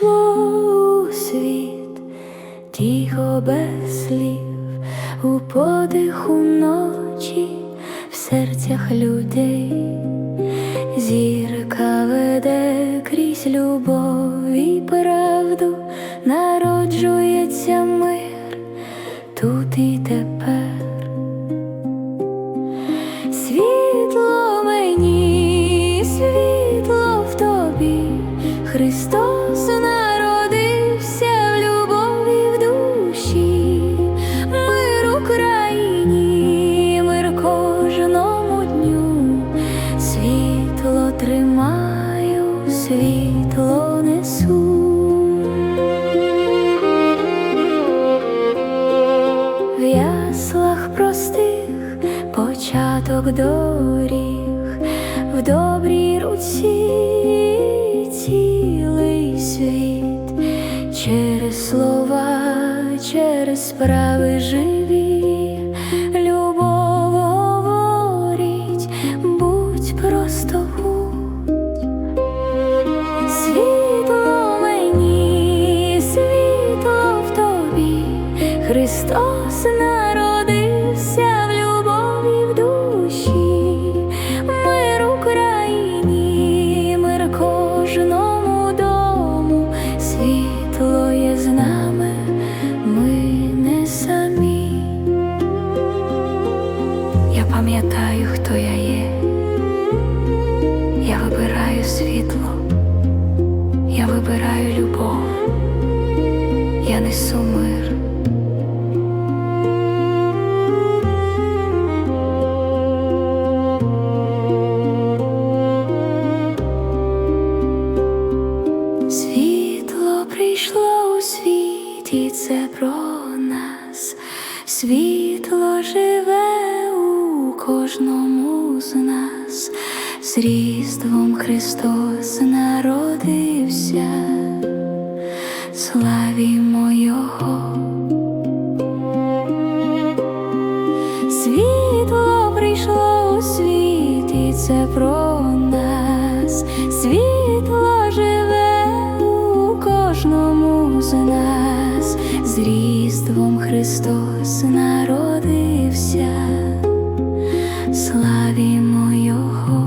війшло у світ, тихо без слів, у подиху ночі, в серцях людей, зірка веде крізь любов і правду, народжується мир тут і тепер. Світло несу. В яслах простих початок доріг, в добрій руці цілий світ, через слова, через справи живі, Христос народився в любові в душі, мир Україні, мир кожному дому, світло є з нами, ми не самі. Я пам'ятаю, хто я є. Я вибираю світло, світ, і це про нас. Світло живе у кожному з нас, з Різдвом Христос народився, славімо Його. Світло прийшло у світ, і це про нас. З Різдвом Христос народився, славімо Його.